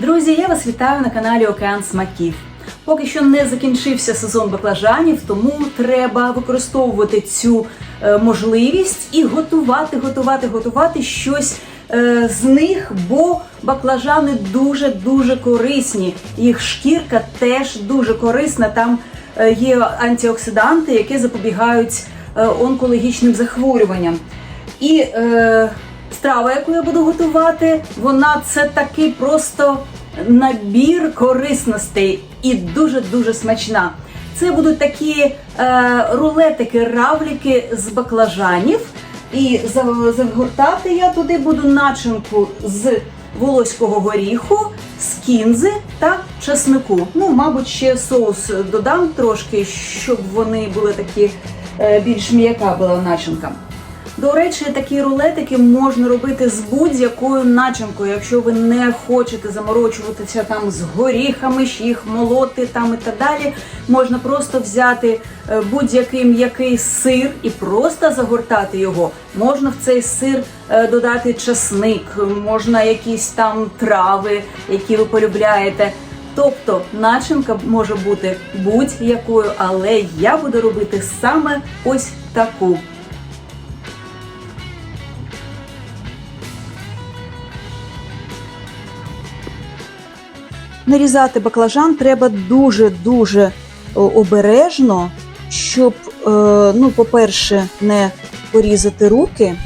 Друзі, я вас вітаю на каналі Океан Смаків. Поки що не закінчився сезон баклажанів, тому треба використовувати цю е, можливість і готувати, готувати, готувати щось е, з них, бо баклажани дуже дуже корисні. Їх шкірка теж дуже корисна. Там е, є антиоксиданти, які запобігають онкологічним захворюванням. І е, страва, яку я буду готувати, вона це такий просто набір корисностей і дуже дуже смачна. Це будуть такі е, рулетики, равліки з баклажанів. І загортати я туди буду начинку з волоського горіху, з кінзи та чеснику. Ну, мабуть, ще соус додам трошки, щоб вони були такі е, більш м'яка була начинка. До речі, такі рулетики можна робити з будь-якою начинкою, якщо ви не хочете заморочуватися там з горіхами, їх молоти там і так далі. Можна просто взяти е, будь-який м'який сир і просто загортати його. Можна в цей сир е, додати часник, можна якісь там трави, які ви полюбляєте. Тобто начинка може бути будь-якою, але я буду робити саме ось таку. Нарізати баклажан треба дуже-дуже обережно, щоб, е, ну, по-перше, не порізати руки,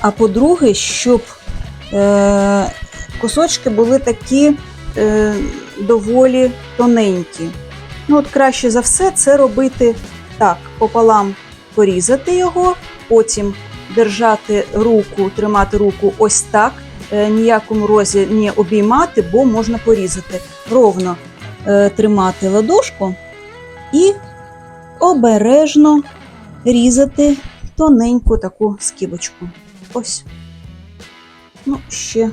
а по-друге, щоб е, кусочки були такі е, доволі тоненькі. Ну, от краще за все це робити так: пополам порізати його, потім держати руку, тримати руку ось так е, ніякому розі не обіймати, бо можна порізати. Ровно е, тримати ладошку і обережно різати тоненьку таку скибочку. Ось. Ну, ще,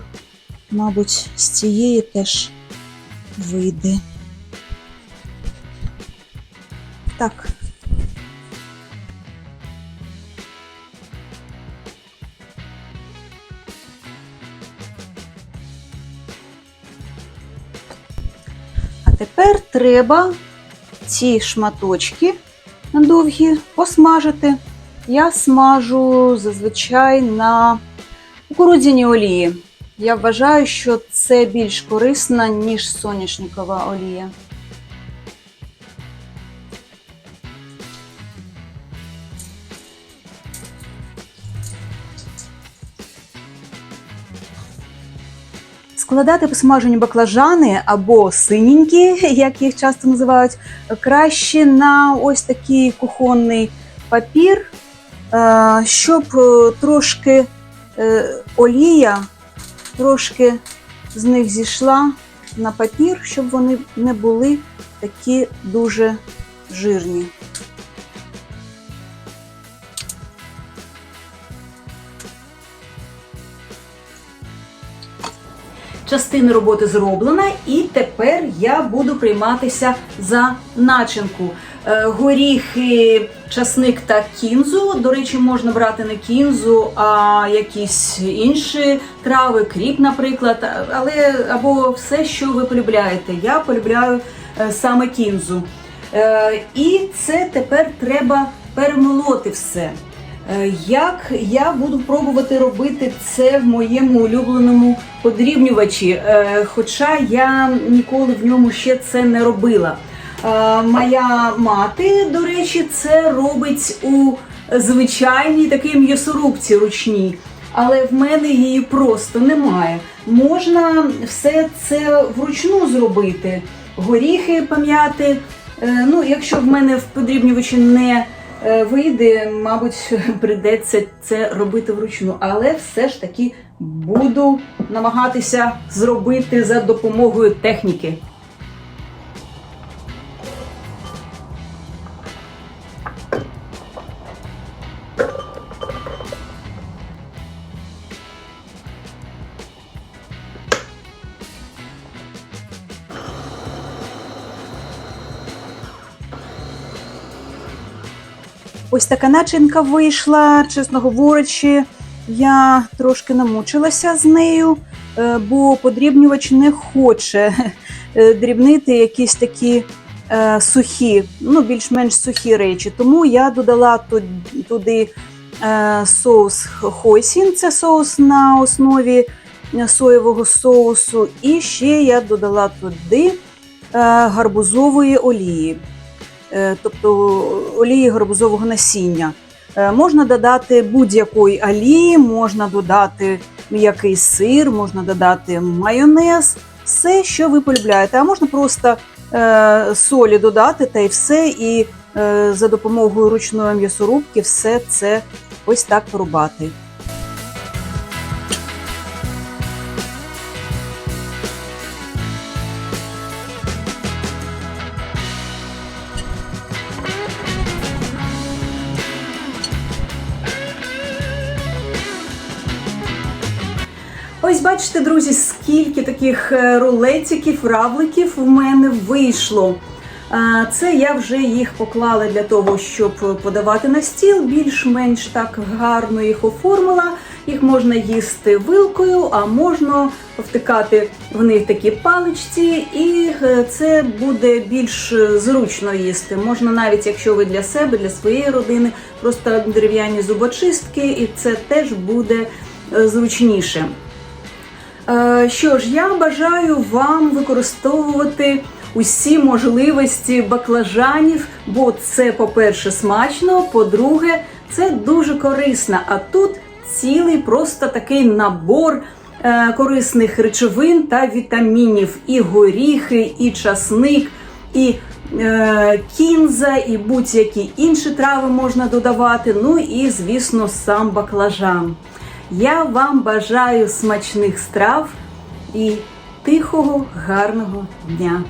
мабуть, з цієї теж вийде. Так. Тепер треба ці шматочки довгі посмажити. Я смажу зазвичай на кукурудзяній олії. Я вважаю, що це більш корисно, ніж соняшникова олія. Складати посмажені баклажани або синенькі, як їх часто називають, краще на ось такий кухонний папір, е, щоб е, трошки е, олія трошки з них зійшла на папір, щоб вони не були такі дуже жирні. Частина роботи зроблена, і тепер я буду прийматися за начинку. Е, Горіхи, часник та кінзу. До речі, можна брати не кінзу, а якісь інші трави, кріп, наприклад, але або все, що ви полюбляєте. Я полюбляю е, саме кінзу. Е, І це тепер треба перемолоти все. Е, Як я буду пробувати робити це в моєму улюбленому подрібнювачі, е, хоча я ніколи в ньому ще це не робила. Е, Моя мати, до речі, це робить у звичайній такій м'ясорубці ручній, але в мене її просто немає. Можна все це вручну зробити, горіхи пам'яти. Ну, якщо в мене в подрібнювачі не вийде, мабуть, прийдеться це робити вручну. Але все ж таки буду намагатися зробити за допомогою техніки. Ось така начинка вийшла, чесно говорячи, я трошки намучилася з нею. е, бо подрібнювач не хоче е, дрібнити якісь такі е, сухі, ну більш-менш сухі речі. Тому я додала туди соус хойсін, це соус на основі соєвого соусу. І ще я додала туди гарбузової олії, тобто олії гарбузового насіння. Е, Можна додати будь-якої олії, можна додати м'який сир, можна додати майонез, все, що ви полюбляєте. А можна просто е, солі додати та й все, і е, за допомогою ручної м'ясорубки все це ось так порубати. Ось бачите, друзі, скільки таких е, рулетиків, равликів в мене вийшло. Це я вже їх поклала для того, щоб подавати на стіл. Більш-менш так гарно їх оформила. Їх можна їсти вилкою, а можна втикати в них такі паличці, і е, це буде більш е, зручно їсти. Можна навіть, якщо ви для себе, для своєї родини, просто дерев'яні зубочистки, і це теж буде зручніше. Е, Що ж, я бажаю вам використовувати усі можливості баклажанів, бо це, по-перше, смачно, по-друге, це дуже корисно. А тут цілий просто такий набор е, корисних речовин та вітамінів: і горіхи, і часник, і е, кінза, і будь-які інші трави можна додавати. Ну і, звісно, сам баклажан. Я вам бажаю смачних страв і тихого, гарного дня.